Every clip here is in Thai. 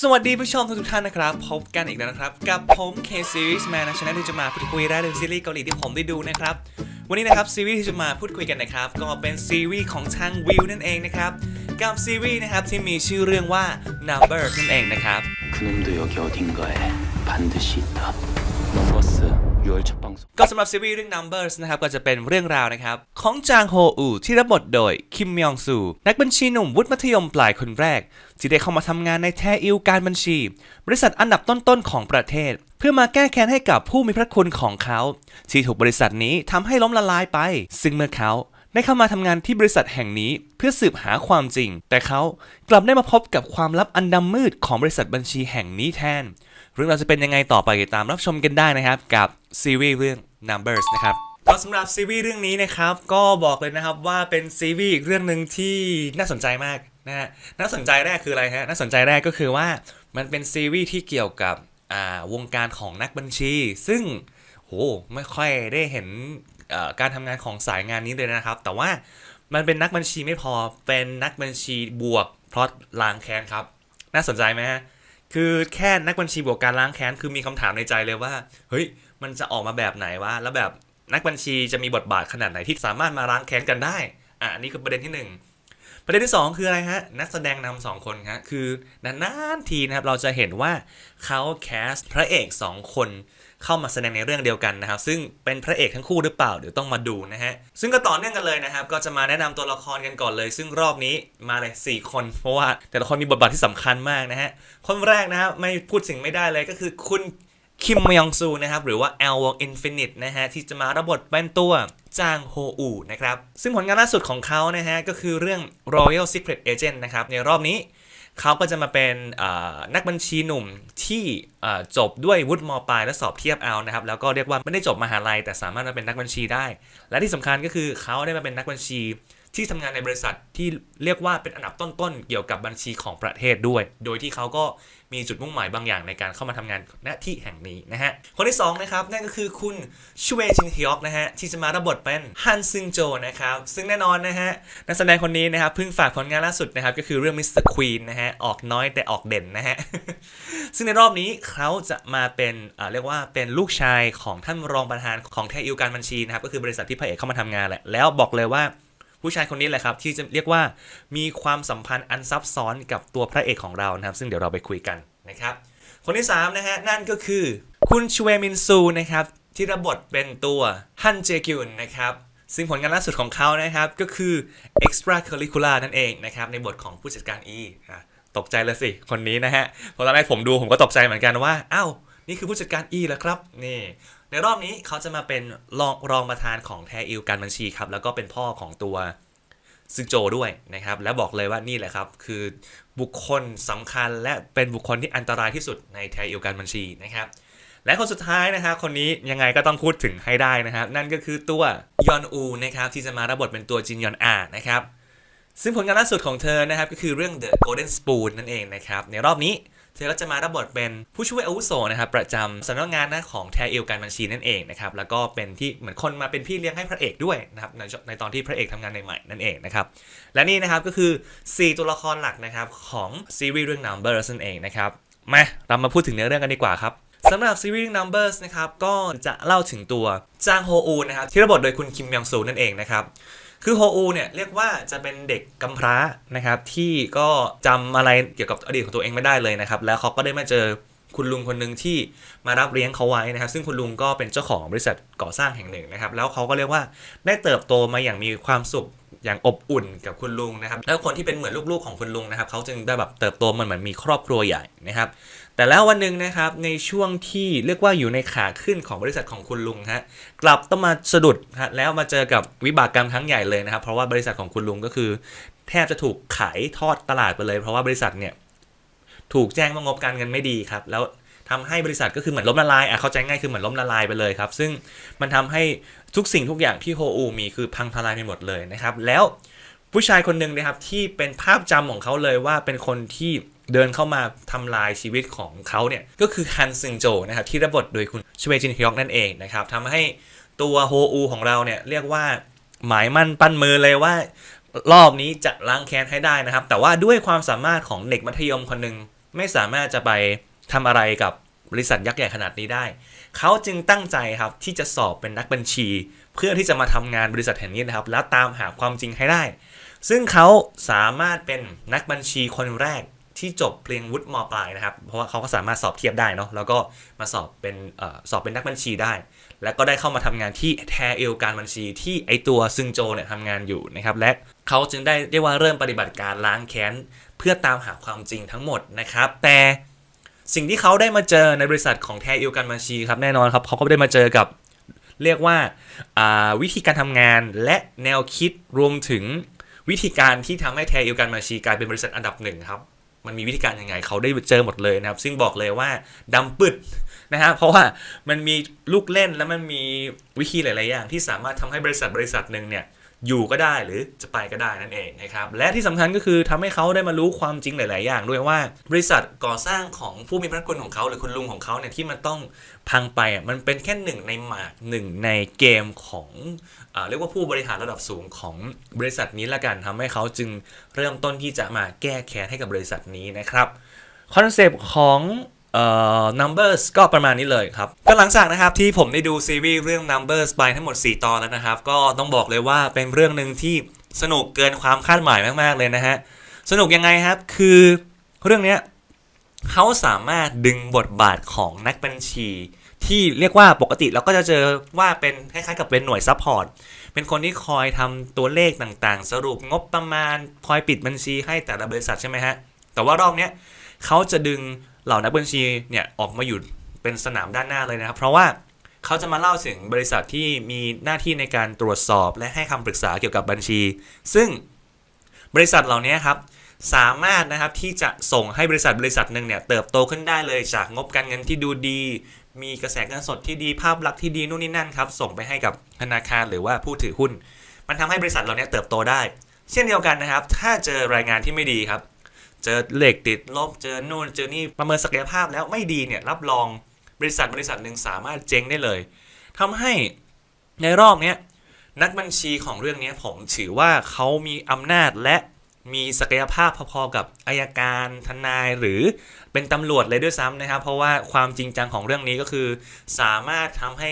สวัสดีผู้ชมทุกๆท่านนะครับ พบกันอีกแล้วนะครับ กับผม K Series Man นะชนะที่จะมาพูดคุยได้ในซีรีส์เกาหลีที่ผมได้ดูนะครับ วันนี้นะครับซีรีส์ที่จะมาพูดคุยกันนะครับ ก็เป็นซีรีส์ของทางวิวนั่นเองนะครับ กับซีรีส์นะครับที่มีชื่อเรื่องว่า Number นั่นเองนะครับ 그놈도 여기 어딘가에 반드시 있다. 넘버스 6월 첫 방송. ก็สำหรับซีรีส์เรื่อง Numbers นะครับก็จะเป็นเรื่องราวนะครับ ของจางโฮอูที่รับบทโดยคิมมยองซูนักบัญชีหนุ่มวุฒิมัธยมปลายคนแรก ที่ได้เข้ามาทำงานในแทอิวการบัญชี บริษัทอันดับต้นๆของประเทศ เพื่อมาแก้แค้นให้กับผู้มีพระคุณของเขา ที่ถูกบริษัทนี้ทำให้ล้มละลายไป ซึ่งเมื่อเขา ได้เข้ามาทำงานที่บริษัทแห่งนี้เพื่อสืบหาความจริง แต่เขากลับได้มาพบกับความลับอันดำมืดของบริษัทบัญชีแห่งนี้แทน เรื่องราวจะเป็นยังไงต่อไปติดตามรับชมกันได้นะครับ กับซีรีส์เรื่อง Numbers นะครับก็สำหรับซีรีส์เรื่องนี้นะครับ ก็บอกเลยนะครับว่าเป็นซีรีส์อีกเรื่องหนึ่งที่น่าสนใจมากนะฮะน่าสนใจแรกคืออะไรฮะน่าสนใจแรกก็คือว่ามันเป็นซีรีส์ที่เกี่ยวกับอ่าวงการของนักบัญชี ซึ่งโหไม่ค่อยได้เห็นการทำงานของสายงานนี้เลยนะครับ แต่ว่ามันเป็นนักบัญชีไม่พอเป็นนักบัญชีบวกพราะล้างแค้นครับ น่าสนใจไหมฮะ คือแค่นักบัญชีบวกการล้างแค้นคือมีคำถามในใจเลยว่า เฮ้ย มันจะออกมาแบบไหนวะ แล้วแบบนักบัญชีจะมีบทบาทขนาดไหนที่สามารถมาล้างแค้นกันได้ อะนี่คือประเด็นที่หนึ่งประเด็นที่สองคืออะไรฮะ นักแสดงนำสองคนฮะคือนานๆทีนะครับเราจะเห็นว่าเขาแคสพระเอกสองคน เข้ามาแสดงในเรื่องเดียวกันนะครับ ซึ่งเป็นพระเอกทั้งคู่หรือเปล่าเดี๋ยวต้องมาดูนะฮะ ซึ่งก็ต่อเนื่องกันเลยนะครับ ก็จะมาแนะนำตัวละครกันก่อนเลย ซึ่งรอบนี้มาเลยสี่คน เพราะว่าแต่ละคนมีบทบาทที่สำคัญมากนะฮะ คนแรกนะครับไม่พูดถึงไม่ได้เลยก็คือคุณคิมมยองซูนะครับหรือว่า L Walk Infinite นะฮะที่จะมารับบทเป็นตัวจางโฮอูนะครับซึ่งผลงานล่าสุดของเขานะฮะก็คือเรื่อง Royal Secret Agent นะครับในรอบนี้ เขาก็จะมาเป็นนักบัญชีหนุ่มที่จบด้วยวุฒิมปลายและสอบเทียบเอานะครับแล้วก็เรียกว่าไม่ได้จบมหาลัยแต่สามารถมาเป็นนักบัญชีได้ และที่สำคัญก็คือเขาได้มาเป็นนักบัญชี ที่ทำงานในบริษัทที่เรียกว่าเป็นอันดับต้นๆ เกี่ยวกับบัญชีของประเทศด้วย โดยที่เขาก็มีจุดมุ่งหมายบางอย่างในการเข้ามาทำงานณที่แห่งนี้นะฮะ คนที่สองนะครับนั่นก็คือคุณชเวจินฮยอกนะฮะที่จะมารับบทเป็นฮันซึงโจนะครับซึ่งแน่นอนนะฮะนักแสดงคนนี้นะครับเพิ่งฝากผลงานล่าสุดนะครับก็คือเรื่องมิสเตอร์ควีนนะฮะออกน้อยแต่ออกเด่นนะฮะซึ่งในรอบนี้เขาจะมาเป็นเรียกว่าเป็นลูกชายของท่านรองประธานของแทอิวการบัญชีนะครับก็คือบริษัทที่พระเอกเข้ามาทำงานแหละแล้วบอกเลยว่า ผู้ชายคนนี้แหละครับ ที่จะเรียกว่ามีความสัมพันธ์อันซับซ้อนกับตัวพระเอกของเรานะครับ ซึ่งเดี๋ยวเราไปคุยกันนะครับ คนที่3นะฮะนั่นก็คือ คุณชเวมินซูนะครับที่รับบทเป็นตัวฮันเจกิุนนะครับซึ่งผลงานล่าสุดของเขานะครับก็คือ extra curricular นั่นเองนะครับในบทของผู้จัดการอีตกใจเลยสิคนนี้นะฮะพราะตอนแรกผมดูผมก็ตกใจเหมือนกันว่าอ้าวนี่คือผู้จัดการอีแล้วครับนี่ ในรอบนี้เขาจะมาเป็นรองรองประธานของแทอิวการบัญชีครับแล้วก็เป็นพ่อของตัวซึโจด้วยนะครับ และบอกเลยว่านี่แหละครับ คือบุคคลสำคัญและเป็นบุคคลที่อันตรายที่สุดในแทอิวการบัญชีนะครับ และคนสุดท้ายนะครับคนนี้ยังไงก็ต้องพูดถึงให้ได้นะครับ นั่นก็คือตัวยอนอูนะครับที่จะมารับบทเป็นตัวจินยอนอานะครับซึ่งผลงานล่าสุดของเธอนะครับก็คือเรื่อง The Golden Spoon นั่นเองนะครับในรอบนี้ เธอก็จะมารับบทเป็นผู้ช่วยอาวุโสนะครับประจำสำนักงานนะของแทเอลการบัญชีนั่นเองนะครับแล้วก็เป็นที่เหมือนคนมาเป็นพี่เลี้ยงให้พระเอกด้วยนะครับในในตอนที่พระเอกทำงานใหม่ๆนั่นเองนะครับและนี่นะครับก็คือ 4 ตัวละครหลักนะครับของซีรีส์เรื่อง Numbers นั่นเองนะครับมาเรามาพูดถึงเนื้อเรื่องกันดีกว่าครับสำหรับซีรีส์ Numbers นะครับก็จะเล่าถึงตัวจางโฮอูนะครับที่รับบทโดยคุณคิมยองซูนั่นเองนะครับ คือโฮอูเนี่ยเรียกว่าจะเป็นเด็กกำพร้านะครับที่ก็จำอะไรเกี่ยวกับอดีตของตัวเองไม่ได้เลยนะครับ แล้วเขาก็ได้มาเจอคุณลุงคนหนึ่งที่มารับเลี้ยงเขาไว้นะครับ ซึ่งคุณลุงก็เป็นเจ้าของบริษัทก่อสร้างแห่งหนึ่งนะครับ แล้วเขาก็เรียกว่าได้เติบโตมาอย่างมีความสุขอย่างอบอุ่นกับคุณลุงนะครับ แล้วคนที่เป็นเหมือนลูกๆของคุณลุงนะครับเขาจึงได้แบบเติบโตมันเหมือนมีครอบครัวใหญ่นะครับ แต่แล้ววันหนึ่งนะครับในช่วงที่เรียกว่าอยู่ในขาขึ้นของบริษัทของคุณลุงฮะกลับต้องมาสะดุดฮะแล้วมาเจอกับวิบากกรรมครั้งใหญ่เลยนะครับ เพราะว่าบริษัทของคุณลุงก็คือ แทบจะถูกขายทอดตลาดไปเลย เพราะว่าบริษัทเนี่ยถูกแจ้งว่างบการเงินไม่ดีครับ แล้วทำให้บริษัทก็คือเหมือนล้มละลายอะเข้าใจง่ายคือเหมือนล้มละลายไปเลยครับ ซึ่งมันทำให้ทุกสิ่งทุกอย่างที่โฮอูมีคือพังทลายไปหมดเลยนะครับ แล้ว ผู้ชายคนหนึ่งนะครับที่เป็นภาพจำของเขาเลยว่าเป็นคนที่เดินเข้ามาทำลายชีวิตของเขาเนี่ยก็คือฮันซึงโจนะครับที่รับบทโดยคุณชเวจินฮยอกนั่นเองนะครับทำให้ตัวโฮอูของเราเนี่ยเรียกว่าหมายมั่นปั้นมือเลยว่ารอบนี้จะล้างแค้นให้ได้นะครับ แต่ว่าด้วยความสามารถของเด็กมัธยมคนหนึ่งไม่สามารถจะไปทำอะไรกับบริษัทยักษ์ใหญ่ขนาดนี้ได้ เขาจึงตั้งใจครับที่จะสอบเป็นนักบัญชี เพื่อที่จะมาทำงานบริษัทแห่งนี้นะครับ แล้วตามหาความจริงให้ได้ ซึ่งเขาสามารถเป็นนักบัญชีคนแรกที่จบเรียนวุฒิมปลายนะครับ เพราะว่าเขาก็สามารถสอบเทียบได้เนาะแล้วก็มาสอบเป็นอสอบเป็นนักบัญชีได้ แล้วก็ได้เข้ามาทำงานที่แทเอลการบัญชีที่ไอตัวซึงโจเนี่ยทำงานอยู่นะครับและเขาจึงได้เรียกว่าเริ่มปฏิบัติการล้างแค้นเพื่อตามหาความจริงทั้งหมดนะครับ แต่สิ่งที่เขาได้มาเจอในบริษัทของแทเอลการบัญชีครับแน่นอนครับเขาก็ได้มาเจอกับเรียกว่าอ่าวิธีการทำงานและแนวคิดรวมถึง วิธีการที่ทำให้แทเอลการมาชีกลายเป็นบริษัทอันดับหนึ่งครับ มันมีวิธีการยังไงเขาได้เจอหมดเลยนะครับ ซึ่งบอกเลยว่าดำปึดนะฮะเพราะว่ามันมีลูกเล่นและมันมีวิธีหลาย ๆ อย่าง ที่สามารถทำให้บริษัทบริษัทหนึ่งเนี่ย อยู่ก็ได้หรือจะไปก็ได้นั่นเองนะครับและที่สำคัญก็คือทำให้เขาได้มารู้ความจริงหลาย ๆ อย่างด้วยว่า บริษัทก่อสร้างของผู้มีพระคุณของเขาหรือคุณลุงของเขาเนี่ยที่มันต้องพังไปอะมันเป็นแค่หนึ่งในหมากหนึ่งในเกมของอเรียกว่าผู้บริหารระดับสูงของบริษัทนี้ละกันทำให้เขาจึงเริ่มต้นที่จะมาแก้แค้นให้กับบริษัทนี้นะครับคอนเซปต์ของ เอ่อ numbers ก็ประมาณนี้เลยครับ ก็หลังจากนะครับที่ผมได้ดูซีรีส์เรื่อง numbers ไปทั้งหมด 4 ตอนแล้วนะครับ ก็ต้องบอกเลยว่าเป็นเรื่องหนึ่งที่สนุกเกินความคาดหมายมากๆเลยนะฮะ สนุกยังไงครับ คือเรื่องเนี้ยเขาสามารถดึงบทบาทของนักบัญชี ที่เรียกว่าปกติเราก็จะเจอว่าเป็นคล้ายๆกับเป็นหน่วยซัพพอร์ตเป็นคนที่คอยทำตัวเลขต่างๆ สรุปงบประมาณ คอยปิดบัญชีให้แต่ละบริษัทใช่ไหมฮะ แต่ว่ารอบเนี้ยเขาจะดึง เหล่านักบัญชีเนี่ยออกมาอยู่เป็นสนามด้านหน้าเลยนะครับ เพราะว่าเขาจะมาเล่าถึงบริษัทที่มีหน้าที่ในการตรวจสอบและให้คำปรึกษาเกี่ยวกับบัญชี ซึ่งบริษัทเหล่านี้ครับสามารถนะครับที่จะส่งให้บริษัทบริษัทหนึ่งเนี่ยเติบโตขึ้นได้เลยจากงบการเงินที่ดูดี มีกระแสเงินสดที่ดีภาพลักษณ์ที่ดีนู่นนี่นั่นครับส่งไปให้กับธนาคารหรือว่าผู้ถือหุ้น มันทำให้บริษัทเหล่านี้เติบโตได้ เช่นเดียวกันนะครับ ถ้าเจอรายงานที่ไม่ดีครับ เจอเหลขติดลบเจอนู่นเจอนี่ประเมินศักยภาพแล้วไม่ดีเนี่ยรับรองบริษัทบริษัทหนึ่งสามารถเจ๊งได้เลยทำให้ในรอบเนี้ยนักบัญชีของเรื่องนี้ผมถือว่าเขามีอำนาจและมีศักยภาพพอๆกับอายการทนายหรือเป็นตำรวจเลยด้วยซ้ำนะครับ เพราะว่าความจริงจังของเรื่องนี้ก็คือ สามารถทำให้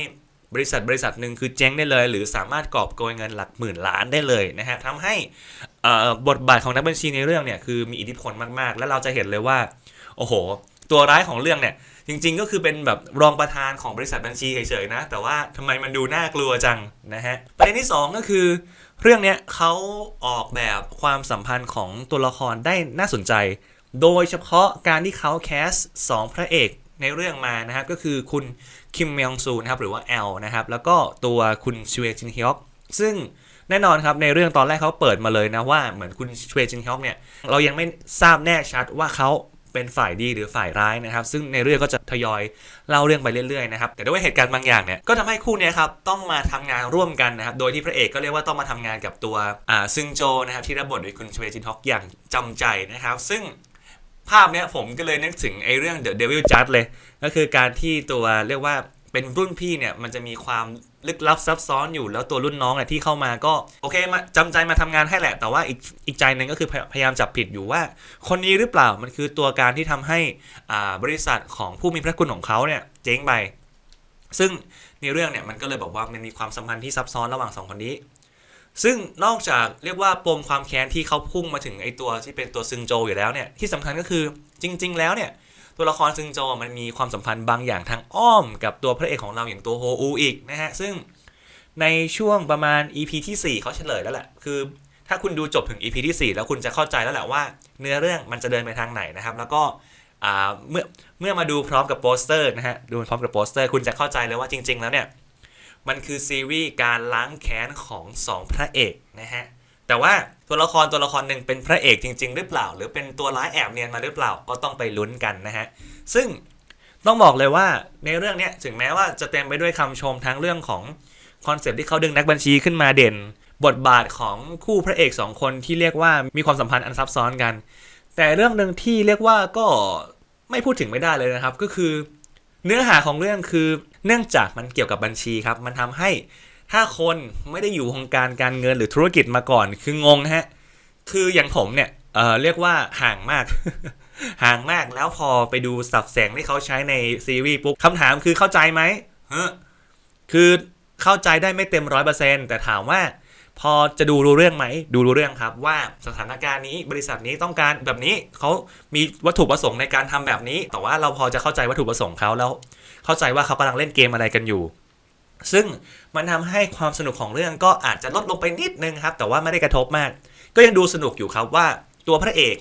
บริษัทบริษัทหนึ่งคือเจ๊งได้เลย หรือสามารถกอบโกยเงินหลักหมื่นล้านได้เลยนะฮะทำให้บทบาทของนักบัญชีในเรื่องเนี่ยคือมีอิทธิพลมากๆ และเราจะเห็นเลยว่า โอ้โห ตัวร้ายของเรื่องเนี่ยจริงๆ ก็คือเป็นแบบรองประธานของบริษัทบัญชีเฉยๆนะ แต่ว่าทำไมมันดูน่ากลัวจังนะฮะประเด็นที่ 2 ก็คือ เรื่องเนี้ยเขาออกแบบความสัมพันธ์ของตัวละครได้น่าสนใจ โดยเฉพาะการที่เขาแคสสองพระเอก ในเรื่องมานะครับก็คือคุณคิมมยองซูนะครับหรือว่าแอลนะครับแล้วก็ตัวคุณชเวจินฮยอกซึ่งแน่นอนครับในเรื่องตอนแรกเขาเปิดมาเลยนะว่าเหมือนคุณชเวจินฮอกเนี่ยเรายังไม่ทราบแน่ชัดว่าเขาเป็นฝ่ายดีหรือฝ่ายร้ายนะครับ ซึ่งในเรื่องก็จะทยอยเล่าเรื่องไปเรื่อยๆนะครับแต่ด้วยเหตุการณ์บางอย่างเนี่ยก็ทำให้คู่เนี้ยครับต้องมาทำงานร่วมกันนะครับโดยที่พระเอกก็เรียกว่าต้องมาทำงานกับตัวอ่าซึงโจนะครับที่รับบทโดยคุณชเวจินฮอกอย่างจำใจนะครับ ซึ่ง ภาพเนี้ยผมก็เลยนึกถึงไอ้เรื่อง The Devil Judge เลย ก็คือการที่ตัวเรียกว่าเป็นรุ่นพี่เนี่ยมันจะมีความลึกลับซับซ้อนอยู่แล้วตัวรุ่นน้องเนี่ยที่เข้ามาก็โอเคมาจำใจมาทำงานให้แหละ แต่ว่าอีกอีกใจหนึ่งก็คือพยพยายามจับผิดอยู่ว่า คนนี้หรือเปล่ามันคือตัวการที่ทำให้อ่าบริษัทของผู้มีพระคุณของเขาเนี่ยเจ๊งไปซึ่งในเรื่องเนี่ยมันก็เลยบอกว่ามันมีความสัมพันธ์ที่ซับซ้อนระหว่างสองคนนี้ ซึ่งนอกจากเรียกว่าปมความแค้นที่เขาพุ่งมาถึงไอตัวที่เป็นตัวซึงโจอยู่แล้วเนี่ยที่สำคัญก็คือจริง ๆ แล้วเนี่ยตัวละครซึงโจมันมีความสัมพันธ์บางอย่างทางอ้อมกับตัวพระเอกของเราอย่างตัวโฮอูอีกนะฮะซึ่งในช่วงประมาณ EP ที่ 4 เขาเฉลยแล้วแหละคือ ถ้าคุณดูจบถึง EP ที่ 4 แล้วคุณจะเข้าใจแล้วแหละว่า เนื้อเรื่องมันจะเดินไปทางไหนนะครับแล้วก็เมื่อเมื่อมาดูพร้อมกับโปสเตอร์นะฮะดูพร้อมกับโปสเตอร์คุณจะเข้าใจเลยว่าจริง ๆ แล้วเนี่ย มันคือซีรีส์การล้างแค้นของสองพระเอกนะฮะแต่ว่าตัวละครตัวละครหนึ่งเป็นพระเอกจริง ๆ หรือเปล่า หรือเป็นตัวร้ายแอบเนียนมาหรือเปล่าก็ต้องไปลุ้นกันนะฮะซึ่งต้องบอกเลยว่าในเรื่องเนี้ยถึงแม้ว่าจะเต็มไปด้วยคำชมทั้งเรื่องของคอนเซปต์ที่เขาดึงนักบัญชีขึ้นมาเด่น บทบาทของคู่พระเอกสองคนที่เรียกว่ามีความสัมพันธ์อันซับซ้อนกัน แต่เรื่องหนึ่งที่เรียกว่าก็ไม่พูดถึงไม่ได้เลยนะครับ ก็คือ เนื้อหาของเรื่องคือเนื่องจากมันเกี่ยวกับบัญชีครับ มันทำให้ถ้าคนไม่ได้อยู่วงการการเงินหรือธุรกิจมาก่อน คืองงฮะ คืออย่างผมเนี่ยเออเรียกว่าห่างมาก ห่างมากแล้วพอไปดูสับแสงที่เขาใช้ในซีรีส์ปุ๊บคำถามคือเข้าใจไหมฮ้อคือเข้าใจได้ไม่เต็มร้อยเปอร์เซ็นต์แต่ถามว่า พอจะดูรู้เรื่องไหม ดูรู้เรื่องครับ ว่าสถานการณ์นี้บริษัทนี้ต้องการแบบนี้เขามีวัตถุประสงค์ในการทำแบบนี้ แต่ว่าเราพอจะเข้าใจวัตถุประสงค์เขาแล้ว เข้าใจว่าเขากำลังเล่นเกมอะไรกันอยู่ ซึ่งมันทำให้ความสนุกของเรื่องก็อาจจะลดลงไปนิดนึงครับ แต่ว่าไม่ได้กระทบมาก ก็ยังดูสนุกอยู่ครับว่าตัวพระเอก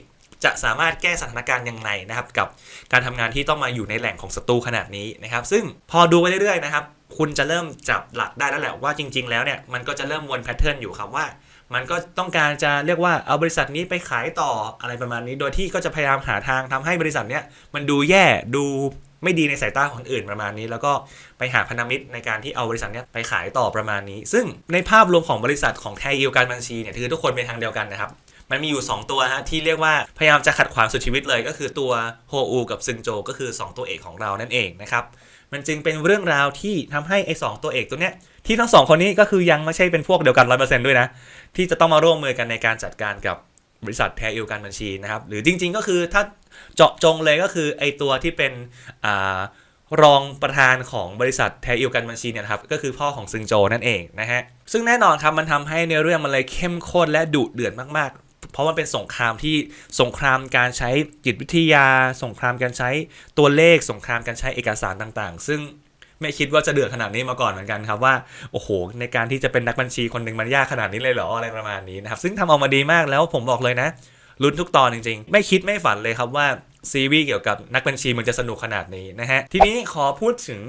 จะสามารถแก้สถานการณ์ยังไงนะครับ กับการทำงานที่ต้องมาอยู่ในแหล่งของศัตรูขนาดนี้นะครับ ซึ่งพอดูไปเรื่อยๆนะครับ คุณจะเริ่มจับหลักได้แล้วแหละว่าจริง ๆ แล้วเนี่ยมันก็จะเริ่มวนแพทเทิร์นอยู่ครับว่า มันก็ต้องการจะเรียกว่าเอาบริษัทนี้ไปขายต่ออะไรประมาณนี้ โดยที่ก็จะพยายามหาทางทำให้บริษัทเนี้ยมันดูแย่ดูไม่ดีในสายตาของคนอื่นประมาณนี้ แล้วก็ไปหาพันธมิตรในการที่เอาบริษัทนี้ไปขายต่อประมาณนี้ ซึ่งในภาพรวมของบริษัทของไทยอิวการบัญชีเนี่ยคือทุกคนเป็นทางเดียวกันนะครับมันมีอยู่ 2 ตัวฮะที่เรียกว่าพยายามจะขัดขวางสุดชีวิตเลยก็คือตัวโฮอูกับซึงโจก็คือ 2 ตัวเอกของเรานั่นเองนะครับ มันจึงเป็นเรื่องราวที่ทำให้ไอ้สองตัวเอกตัวเนี้ยที่ทั้งสองคนนี้ก็คือยังไม่ใช่เป็นพวกเดียวกันร้อยเปอร์เซ็นต์ด้วยนะ ที่จะต้องมาร่วมมือกันในการจัดการกับบริษัทแทอิวการบัญชีนะครับ หรือจริง ๆ ก็คือถ้าเจาะจงเลยก็คือไอตัวที่เป็นอ่ารองประธานของบริษัทแทอิวการบัญชีเนี่ยนะครับก็คือพ่อของซึงโจนั่นเองนะฮะซึ่งแน่นอนครับมันทำให้ในเรื่องมันเลยเข้มข้นและดุเดือดมากๆ เพราะมันเป็นสงครามที่สงครามการใช้จิตวิทยา สงครามการใช้ตัวเลข สงครามการใช้เอกสารต่างๆ ซึ่งไม่คิดว่าจะเดือดขนาดนี้มาก่อนเหมือนกันครับว่าโอ้โห ในการที่จะเป็นนักบัญชีคนหนึ่งมันยากขนาดนี้เลยเหรออะไรประมาณนี้นะครับซึ่งทำออกมาดีมากแล้วผมบอกเลยนะลุ้นทุกตอนจริงๆ ไม่คิดไม่ฝันเลยครับว่าซีรีส์เกี่ยวกับนักบัญชีมันจะสนุกขนาดนี้นะฮะทีนี้ขอพูดถึง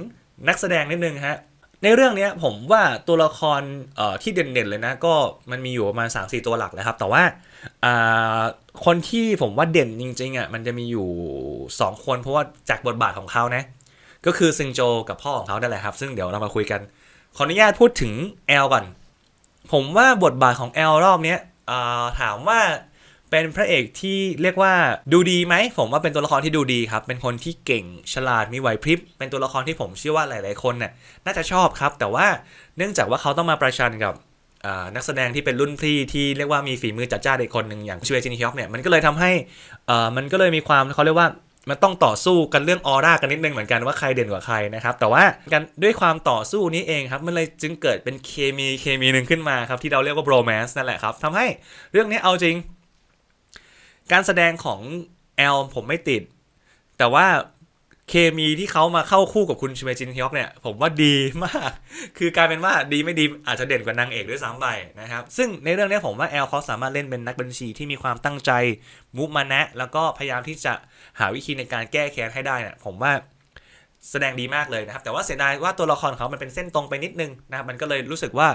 นักแสดงนิดนึงฮะ ในเรื่องนี้ผมว่าตัวละครที่เด่นๆเลยนะ ก็มันมีอยู่ประมาณ3-4ตัวหลักเลยครับ แต่ว่าคนที่ผมว่าเด่นจริงๆอะมันจะมีอยู่ 2 คนเพราะว่าจากบทบาทของเขานะ ก็คือซึงโจกับพ่อของเขาได้แหละครับ ซึ่งเดี๋ยวเรามาคุยกัน ขออนุญาตพูดถึงแอลก่อนผมว่าบทบาทของแอลรอบนี้ถามว่า เป็นพระเอกที่เรียกว่าดูดีไหม ผมว่าเป็นตัวละครที่ดูดีครับ เป็นคนที่เก่งฉลาดมีไหวพริบ เป็นตัวละครที่ผมเชื่อว่าหลาย ๆ คนน่ะน่าจะชอบครับ แต่ว่าเนื่องจากว่าเขาต้องมาประชันกับนักแสดงที่เป็นรุ่นพี่ที่เรียกว่ามีฝีมือจัดจ้านอีกคนหนึ่งอย่างชเวจินฮิยอกเนี่ยมันก็เลยทำให้มันก็เลยมีความเขาเรียกว่ามันต้องต่อสู้กันเรื่องออร่ากันนิดนึงเหมือนกันว่าใครเด่นกว่าใครนะครับแต่ว่ากันด้วยความต่อสู้นี้เองครับมันเลยจึงเกิดเป็นเคมีเคมีหนึ่งขึ้นมาครับที่เราเรียกว่าโรแมนส์นั่นแหละครับทำให้เรื่องนี้เอาจริง การแสดงของแอลผมไม่ติด แต่ว่าเคมีที่เขามาเข้าคู่กับคุณชิเวจินฮยอกเนี่ย ผมว่าดีมาก คือกลายเป็นว่าดีไม่ดีอาจจะเด่นกว่านางเอกด้วยซ้ำไปนะครับ ซึ่งในเรื่องนี้ผมว่าแอลเขาสามารถเล่นเป็นนักบัญชีที่มีความตั้งใจมุมานะ แล้วก็พยายามที่จะหาวิธีในการแก้แค้นให้ได้เนี่ยผมว่าแสดงดีมากเลยนะครับ แต่ว่าเสียดายว่าตัวละครเขามันเป็นเส้นตรงไปนิดนึงนะครับมันก็เลยรู้สึกว่า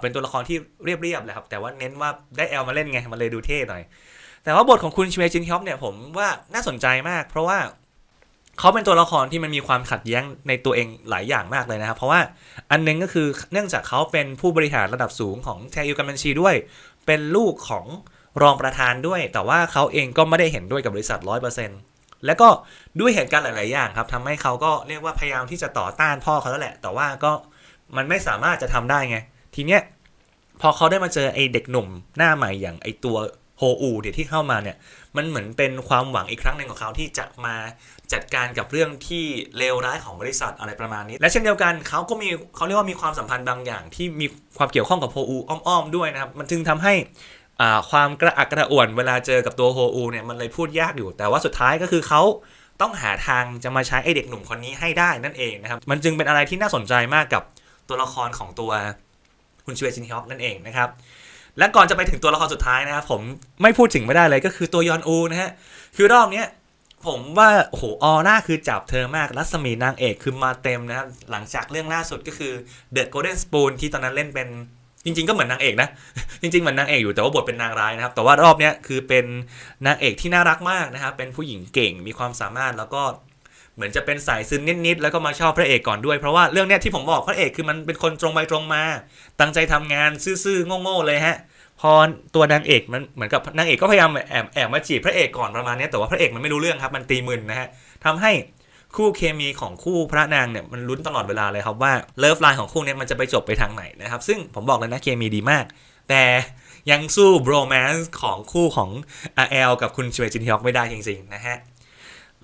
เป็นตัวละครที่เรียบๆแหละครับแต่ว่าเน้นว่าได้แอลมาเล่นไงมันเลยดูเท่หน่อย แต่ว่าบทของคุณชเวจินฮยอกเนี่ยผมว่าน่าสนใจมาก เพราะว่าเขาเป็นตัวละครที่มันมีความขัดแย้งในตัวเองหลายอย่างมากเลยนะครับ เพราะว่าอันหนึงก็คือเนื่องจากเขาเป็นผู้บริหารระดับสูงของแทยูการบัญชีด้วย เป็นลูกของรองประธานด้วย แต่ว่าเขาเองก็ไม่ได้เห็นด้วยกับบริษัทร้อยเปอร์เซ็นต์แล้วก็ด้วยเหตุการณ์หลาย ๆ อย่างครับทำให้เขาก็เรียกว่าพยายามที่จะต่อต้านพ่อเขาแล้วแหละ แต่ว่าก็มันไม่สามารถจะทำได้ไง ทีเนี้ยพอเขาได้มาเจอไอ้เด็กหนุ่มหน้าใหม่อย่างไอ้ตัว ฮอูเนี่ยที่เข้ามาเนี่ยมันเหมือนเป็นความหวังอีกครั้งหนึ่งของเขาที่จะมาจัดการกับเรื่องที่เลวร้ายของบริษัทอะไรประมาณนี้ และเช่นเดียวกันเขาก็มีเขาเรียกว่ามีความสัมพันธ์บางอย่าง ที่มีความเกี่ยวข้องกับโฮอูอ้อมๆด้วยนะครับมันจึงทำให้อ่าความกระอักกระอ่วนเวลาเจอกับตัวโฮอูเนี่ยมันเลยพูดยากอยู่ แต่ว่าสุดท้ายก็คือเขาต้องหาทางจะมาใช้ไอเด็กหนุ่มคนนี้ให้ได้นั่นเองนะครับมันจึงเป็นอะไรที่น่าสนใจมากกับตัวละครของตัวคุณชเวจินฮยอกนั่นเองนะครับ และก่อนจะไปถึงตัวละครสุดท้ายนะครับผมไม่พูดถึงไม่ได้เลยก็คือตัวยอนอูนะฮะคือรอบเนี้ยผมว่าโอ้โหออร่าคือจับเธอมากรัศมีนางเอกคือมาเต็มนะครับหลังจากเรื่องล่าสุดก็คือ The Golden Spoon ที่ตอนนั้นเล่นเป็นจริง ๆ ก็เหมือนนางเอกนะ จริงๆเหมือนนางเอกอยู่แต่ว่าบทเป็นนางร้ายนะครับ แต่ว่ารอบเนี้ยคือเป็นนางเอกที่น่ารักมากนะครับเป็นผู้หญิงเก่งมีความสามารถแล้วก็ เหมือนจะเป็นสายซึนนิดๆแล้วก็มาชอบพระเอกก่อนด้วยเพราะว่าเรื่องเนี้ยที่ผมบอกพระเอกคือมันเป็นคนตรงไปตรงมา ตั้งใจทำงานซื่อๆโง่ๆเลยฮะพอตัวนางเอกมันเหมือนกับนางเอกก็พยายามแอบแอบมาจีบพระเอกก่อนประมาณนี้แต่ว่าพระเอกมันไม่รู้เรื่องครับมันตีมึนนะฮะทำให้คู่เคมีของคู่พระนางเนี่ยมันลุ้นตลอดเวลาเลยครับว่าเลิฟไลน์ของคู่เนี้ยมันจะไปจบไปทางไหนนะครับ ซึ่งผมบอกเลยนะเคมีดีมาก แต่ยังสู้โบรแมนซ์ของคู่ของอาแอลกับคุณชเวจินฮยอกไม่ได้จริงๆนะฮะ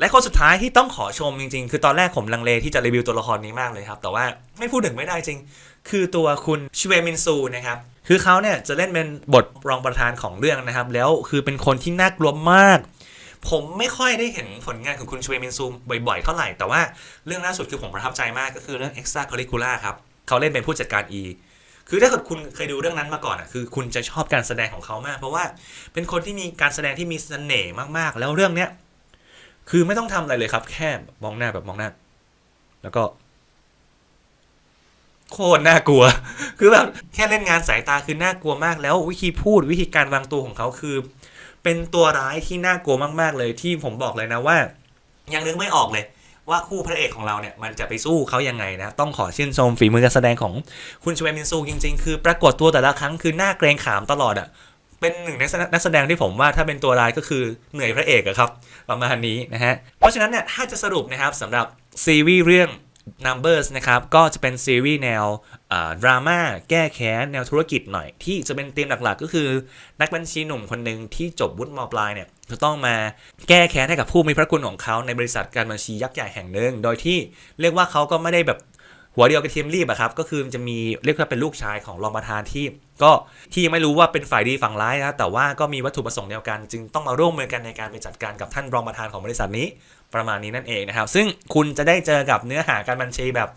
และคนสุดท้ายที่ต้องขอชมจริงๆ คือตอนแรกผมลังเลที่จะรีวิวตัวละครนี้มากเลยครับ แต่ว่าไม่พูดถึงไม่ได้จริง คือตัวคุณชเวมินซูนะครับคือเขาเนี่ยจะเล่นเป็นบทรองประธานของเรื่องนะครับ แล้วคือเป็นคนที่น่ากลัวมาก ผมไม่ค่อยได้เห็นผลงานของคุณชเวมินซูบ่อยๆ เท่าไหร่ แต่ว่าเรื่องล่าสุดคือผมประทับใจมากก็คือเรื่อง Extra Curricular ครับเขาเล่นเป็นผู้จัดการ E คือถ้าเกิดคุณเคยดูเรื่องนั้นมาก่อนอะคือคุณจะชอบการแสดงของเขามาก เพราะว่าเป็นคนที่มีการแสดงที่มีเสน่ห์มากๆ แล้วเรื่องเนี้ย คือไม่ต้องทำอะไรเลยครับ แค่มองหน้าแบบมองหน้า แล้วก็ โคตรน่ากลัว คือแบบแค่เล่นงานสายตาคือน่ากลัวมาก แล้ววิธีพูดวิธีการวางตัวของเขาคือ เป็นตัวร้ายที่น่ากลัวมาก ๆ เลยที่ผมบอกเลยนะว่า ยังนึกไม่ออกเลยว่าคู่พระเอกของเราเนี่ยมันจะไปสู้เขายังไงนะ ต้องขอชื่นชมฝีมือการแสดงของคุณชเวมินซูจริง ๆ คือปรากฏตัวแต่ละครั้งคือหน้าเกรงขามตลอดอะ เป็นหนึ่งในนักแสดงที่ผมว่าถ้าเป็นตัวร้ายก็คือเหนื่อยพระเอกอะครับประมาณนี้นะฮะเพราะฉะนั้นเนี่ยถ้าจะสรุปนะครับสำหรับซีรีส์เรื่อง Numbers นะครับก็จะเป็นซีรีส์แนวดราม่าแก้แค้นแนวธุรกิจหน่อย ที่จะเป็นธีมหลักๆ ก็คือ นักบัญชีหนุ่มคนหนึ่งที่จบวุฒิมปลายเนี่ยจะต้องมาแก้แค้นให้กับผู้มีพระคุณของเขาในบริษัทการบัญชียักษ์ใหญ่แห่งหนึ่งโดยที่เรียกว่าเขาก็ไม่ได้แบบ หัวเดียวกับทีมรีบอะครับก็คือจะมีเรียกว่าเป็นลูกชายของรองประธานที่ ก็ที่ยังไม่รู้ว่าเป็นฝ่ายดีฝั่งร้ายนะแต่ว่าก็มีวัตถุประสงค์เดียวกัน จึงต้องมาร่วมมือกันในการไปจัดการกับท่านรองประธานของบริษัทนี้ประมาณนี้นั่นเองนะครับ ซึ่งคุณจะได้เจอกับเนื้อหาการบัญชีแบบ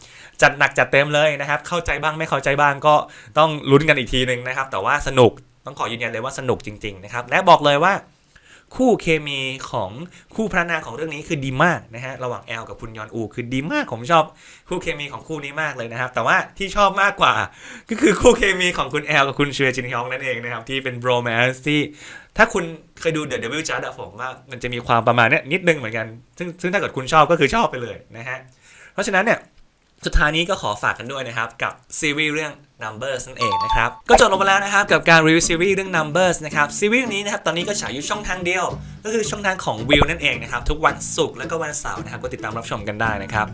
จัดหนักจัดเต็มเลยนะครับ เข้าใจบ้างไม่เข้าใจบ้างก็ต้องลุ้นกันอีกทีหนึ่งนะครับ แต่ว่าสนุกต้องขอยืนยันเลยว่าสนุกจริงๆนะครับและบอกเลยว่า คู่เคมีของคู่พระนางของเรื่องนี้คือดีมากนะฮะระหว่างแอลกับคุณยอนอูคือดีมากผมชอบคู่เคมีของคู่นี้มากเลยนะครับ แต่ว่าที่ชอบมากกว่า ก็คือคู่เคมีของคุณแอลกับคุณเชยจินฮยองนั่นเองนะครับที่เป็นโบรแมนซ์ที่ถ้าคุณเคยดู The Devil Judge อะผมว่ามันจะมีความประมาณนี้นิดนึงเหมือนกัน ซึ่งซึ่งถ้าเกิดคุณชอบก็คือชอบไปเลยนะฮะเพราะฉะนั้นเนี่ยสุดท้ายนี้ก็ขอฝากกันด้วยนะครับกับซีรีส์เรื่อง Numbers นั่นเองนะครับ ก็จบลงไปแล้วนะครับกับการรีวิวซีรีส์เรื่อง Numbers นะครับซีรีส์นี้นะครับตอนนี้ก็ฉายอยู่ช่องทางเดียว ก็คือช่องทางของวิวนั่นเองนะครับ ทุกวันศุกร์แล้วก็วันเสาร์นะครับก็ติดตามรับชมกันได้นะครับ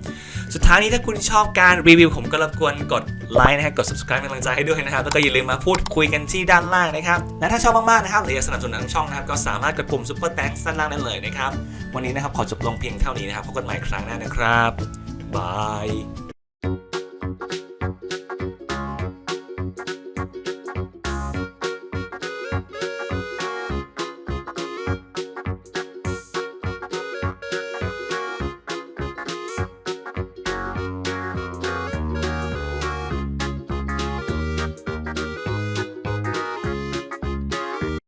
สุดท้ายนี้ถ้าคุณชอบการรีวิวผมก็รบกวนกดไลค์นะฮะกด subscribe เป็นกำลังใจให้ด้วยนะครับ แล้วก็อย่าลืมมาพูดคุยกันที่ด้านล่างนะครับและถ้าชอบมากๆนะครับหรืออยากสนับสนุนทางช่องนะครับก็สามารถกดปุ่ม super thanks ด้านล่างได้เลยนะครับวันนี้นะครับขอจบลงเพียงเท่านี้นะครับพบกันใหม่ครั้งหน้านะครับบาย